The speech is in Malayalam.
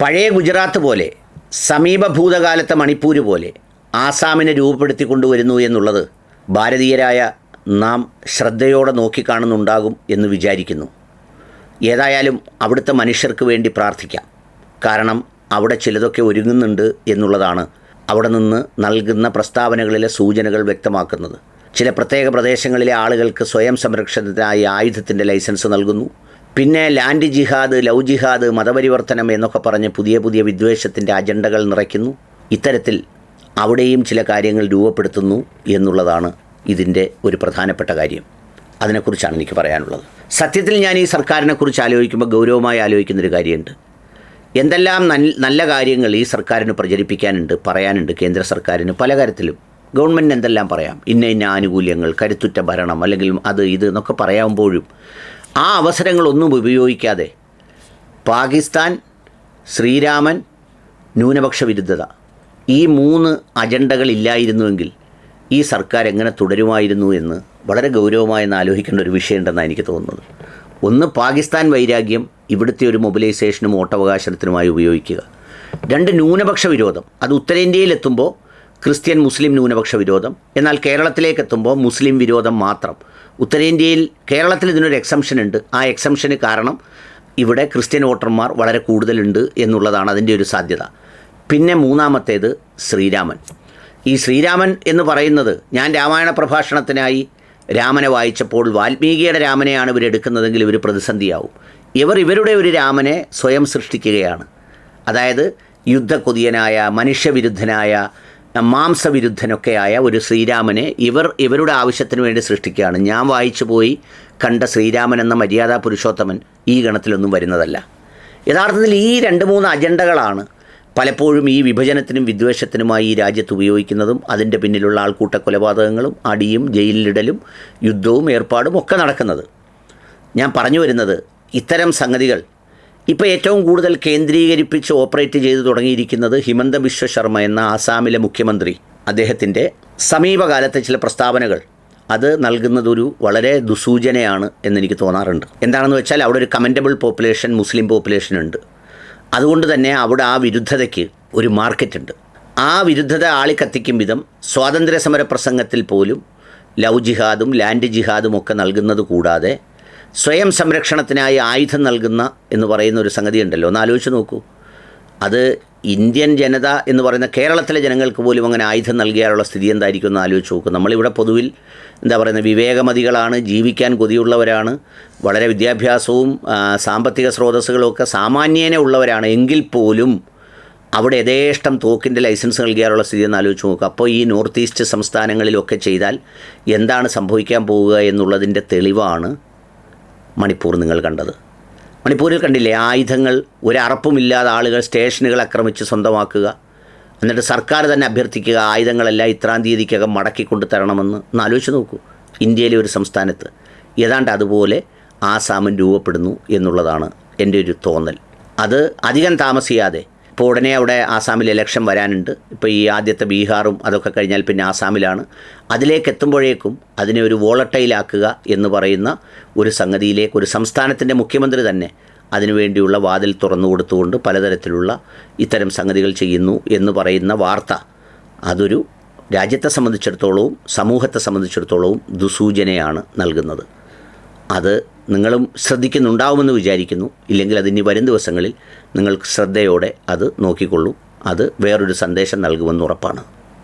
പഴയ ഗുജറാത്ത് പോലെ സമീപ ഭൂതകാലത്തെ മണിപ്പൂർ പോലെ ആസാമിനെ രൂപപ്പെടുത്തി കൊണ്ടുവരുന്നു എന്നുള്ളത് ഭാരതീയരായ നാം ശ്രദ്ധയോടെ നോക്കിക്കാണുന്നുണ്ടാകും എന്ന് വിചാരിക്കുന്നു. ഏതായാലും അവിടുത്തെ മനുഷ്യർക്ക് വേണ്ടി പ്രാർത്ഥിക്കാം. കാരണം അവിടെ ചിലതൊക്കെ ഒരുങ്ങുന്നുണ്ട് എന്നുള്ളതാണ് അവിടെ നിന്ന് നൽകുന്ന പ്രസ്താവനകളിലെ സൂചനകൾ വ്യക്തമാക്കുന്നത്. ചില പ്രത്യേക പ്രദേശങ്ങളിലെ ആളുകൾക്ക് സ്വയം സംരക്ഷണത്തിനായി ആയുധത്തിന്റെ ലൈസൻസ് നൽകുന്നു. പിന്നെ ലാൻഡ് ജിഹാദ് ലവ് ജിഹാദ് മതപരിവർത്തനം എന്നൊക്കെ പറഞ്ഞ് പുതിയ പുതിയ വിദ്വേഷത്തിന്റെ അജണ്ടകൾ നിറയ്ക്കുന്നു. ഇത്തരത്തിൽ അവിടെയും ചില കാര്യങ്ങൾ രൂപപ്പെടുത്തുന്നു എന്നുള്ളതാണ് ഇതിന്റെ ഒരു പ്രധാനപ്പെട്ട കാര്യം. അതിനെക്കുറിച്ചാണ് എനിക്ക് പറയാനുള്ളത്. സത്യത്തിൽ ഞാൻ ഈ സർക്കാരിനെക്കുറിച്ച് ആലോചിക്കുമ്പോൾ ഗൗരവമായി ആലോചിക്കുന്നൊരു കാര്യമുണ്ട്. എന്തെല്ലാം നല്ല കാര്യങ്ങൾ ഈ സർക്കാരിന് പ്രചരിപ്പിക്കാനുണ്ട് പറയാനുണ്ട് കേന്ദ്ര സർക്കാരിന് പല കാര്യത്തിലും ഗവൺമെന്റിന് എന്തെല്ലാം പറയാം? ഇന്ന ഇന്ന ആനുകൂല്യങ്ങൾ കരുത്തുറ്റ ഭരണം അല്ലെങ്കിൽ അത് ഇത് എന്നൊക്കെ പറയാകുമ്പോഴും ആ അവസരങ്ങളൊന്നും ഉപയോഗിക്കാതെ പാകിസ്ഥാൻ ശ്രീരാമൻ ന്യൂനപക്ഷ വിരുദ്ധത. ഈ മൂന്ന് അജണ്ടകളില്ലായിരുന്നുവെങ്കിൽ ഈ സർക്കാർ എങ്ങനെ തുടരുമായിരുന്നു എന്ന് വളരെ ഗൗരവമായി ആലോചിക്കേണ്ട ഒരു വിഷയമുണ്ടെന്നാണ് എനിക്ക് തോന്നുന്നത്. ഒന്ന് പാകിസ്ഥാൻ വൈരാഗ്യം ഇവിടുത്തെ ഒരു മൊബിലൈസേഷനും വോട്ടവകാശത്തിനുമായി ഉപയോഗിക്കുക. രണ്ട് ന്യൂനപക്ഷ വിരോധം. അത് ഉത്തരേന്ത്യയിലെത്തുമ്പോൾ ക്രിസ്ത്യൻ മുസ്ലിം ന്യൂനപക്ഷ വിരോധം. എന്നാൽ കേരളത്തിലേക്കെത്തുമ്പോൾ മുസ്ലിം വിരോധം മാത്രം. ഉത്തരേന്ത്യയിൽ കേരളത്തിൽ ഇതിനൊരു എക്സംഷൻ ഉണ്ട്. ആ എക്സംഷന് കാരണം ഇവിടെ ക്രിസ്ത്യൻ വോട്ടർമാർ വളരെ കൂടുതലുണ്ട് എന്നുള്ളതാണ് അതിന്റെ ഒരു സാധ്യത. പിന്നെ മൂന്നാമത്തേത് ശ്രീരാമൻ. ഈ ശ്രീരാമൻ എന്ന് പറയുന്നത് ഞാൻ രാമായണ പ്രഭാഷണത്തിനായി രാമനെ വായിച്ചപ്പോൾ വാൽമീകിയുടെ രാമനെയാണ് ഇവർ എടുക്കുന്നതെങ്കിൽ ഇവർ പ്രതിസന്ധിയാവും. ഇവർ ഇവരുടെ ഒരു രാമനെ സ്വയം സൃഷ്ടിക്കുകയാണ്. അതായത് യുദ്ധക്കൊതിയനായ മനുഷ്യവിരുദ്ധനായ മാംസവിരുദ്ധനൊക്കെയായ ഒരു ശ്രീരാമനെ ഇവർ ഇവരുടെ ആവശ്യത്തിന് വേണ്ടി സൃഷ്ടിക്കുകയാണ്. ഞാൻ വായിച്ചു പോയി കണ്ട ശ്രീരാമൻ എന്ന മര്യാദാ പുരുഷോത്തമൻ ഈ ഗണത്തിലൊന്നും വരുന്നതല്ല. യഥാർത്ഥത്തിൽ ഈ രണ്ട് മൂന്ന് അജണ്ടകളാണ് പലപ്പോഴും ഈ വിഭജനത്തിനും വിദ്വേഷത്തിനുമായി ഈ രാജ്യത്ത് ഉപയോഗിക്കുന്നതും അതിന്റെ പിന്നിലുള്ള ആൾക്കൂട്ട കൊലപാതകങ്ങളും അടിയും ജയിലിലിടലും യുദ്ധവും ഏർപ്പാടും ഒക്കെ നടക്കുന്നത്. ഞാൻ പറഞ്ഞു വരുന്നത് ഇത്തരം സംഗതികൾ ഇപ്പോൾ ഏറ്റവും കൂടുതൽ കേന്ദ്രീകരിപ്പിച്ച് ഓപ്പറേറ്റ് ചെയ്തു തുടങ്ങിയിരിക്കുന്നത് ഹിമന്ത ബിശ്വ ശർമ്മ എന്ന ആസാമിലെ മുഖ്യമന്ത്രി. അദ്ദേഹത്തിന്റെ സമീപകാലത്തെ ചില പ്രസ്താവനകൾ. അത് നൽകുന്നതൊരു വളരെ ദുസൂചനയാണ് എന്നെനിക്ക് തോന്നാറുണ്ട്. എന്താണെന്ന് വെച്ചാൽ അവിടെ ഒരു കമന്റബിൾ പോപ്പുലേഷൻ മുസ്ലിം പോപ്പുലേഷൻ ഉണ്ട്. അതുകൊണ്ട് തന്നെ അവിടെ ആ വിരുദ്ധതയ്ക്ക് ഒരു മാർക്കറ്റുണ്ട് ആ വിരുദ്ധത ആളിക്കത്തിക്കും വിധം സ്വാതന്ത്ര്യ സമര പ്രസംഗത്തിൽ പോലും ലവ് ജിഹാദും ലാൻഡ് ജിഹാദും ഒക്കെ നൽകുന്നത് കൂടാതെ സ്വയം സംരക്ഷണത്തിനായി ആയുധം നൽകുന്ന എന്ന് പറയുന്ന ഒരു സംഗതി ഉണ്ടല്ലോ ഒന്ന് ആലോചിച്ച് നോക്കൂ. അത് ഇന്ത്യൻ ജനത എന്ന് പറയുന്ന കേരളത്തിലെ ജനങ്ങൾക്ക് പോലും അങ്ങനെ ആയുധം നൽകിയാലുള്ള സ്ഥിതി എന്തായിരിക്കും എന്ന് ആലോചിച്ച് നോക്കും. നമ്മളിവിടെ പൊതുവിൽ എന്താ പറയുന്നത് വിവേകമതികളാണ് ജീവിക്കാൻ കൊതിയുള്ളവരാണ് വളരെ വിദ്യാഭ്യാസവും സാമ്പത്തിക സ്രോതസ്സുകളും ഒക്കെ സാമാന്യേന ഉള്ളവരാണ് എങ്കിൽ പോലും അവിടെ യഥേഷ്ടം തോക്കിന്റെ ലൈസൻസ് നൽകിയാലുള്ള സ്ഥിതി എന്ന് ആലോചിച്ച് നോക്കുക അപ്പോൾ ഈ നോർത്ത് ഈസ്റ്റ് സംസ്ഥാനങ്ങളിലൊക്കെ ചെയ്താൽ എന്താണ് സംഭവിക്കാൻ പോവുക എന്നുള്ളതിന്റെ തെളിവാണ് മണിപ്പൂർ നിങ്ങൾ കണ്ടത്. മണിപ്പൂരിൽ കണ്ടില്ലേ ആയുധങ്ങൾ ഒരറപ്പുമില്ലാതെ ആളുകൾ സ്റ്റേഷനുകൾ ആക്രമിച്ച് സ്വന്തമാക്കുക എന്നിട്ട് സർക്കാർ തന്നെ അഭ്യർത്ഥിക്കുക ആയുധങ്ങളെല്ലാം ഇത്രാം തീയതിക്കകം മടക്കിക്കൊണ്ട് തരണമെന്ന്. ഒന്ന് ആലോചിച്ച് നോക്കൂ ഇന്ത്യയിലെ ഒരു സംസ്ഥാനത്ത് ഏതാണ്ട് അതുപോലെ ആസാമും രൂപപ്പെടുന്നു എന്നുള്ളതാണ് എന്റെ ഒരു തോന്നൽ. അത് അധികം താമസിയാതെ ഇപ്പോൾ ഉടനെ അവിടെ ആസാമിൽ ഇലക്ഷൻ വരാനുണ്ട്. ഇപ്പോൾ ഈ ആദ്യത്തെ ബീഹാറും അതൊക്കെ കഴിഞ്ഞാൽ പിന്നെ ആസാമിലാണ്. അതിലേക്ക് എത്തുമ്പോഴേക്കും അതിനെ ഒരു വോളട്ടൈലാക്കുക എന്ന് പറയുന്ന ഒരു സംഗതിയിലേക്ക് ഒരു സംസ്ഥാനത്തിന്റെ മുഖ്യമന്ത്രി തന്നെ അതിനുവേണ്ടിയുള്ള വാതിൽ തുറന്നു കൊടുത്തുകൊണ്ട് പലതരത്തിലുള്ള ഇത്തരം സംഗതികൾ ചെയ്യുന്നു എന്ന് പറയുന്ന വാർത്ത. അതൊരു രാജ്യത്തെ സംബന്ധിച്ചിടത്തോളവും സമൂഹത്തെ സംബന്ധിച്ചിടത്തോളവും ദുസൂചനയാണ് നൽകുന്നത്. അത് നിങ്ങളും ശ്രദ്ധിക്കുന്നുണ്ടാവുമെന്ന് വിചാരിക്കുന്നു. ഇല്ലെങ്കിൽ അതിനി വരും ദിവസങ്ങളിൽ നിങ്ങൾ ശ്രദ്ധയോടെ അത് നോക്കിക്കൊള്ളൂ. അത് വേറൊരു സന്ദേശം നൽകുമെന്ന് ഉറപ്പാണ്.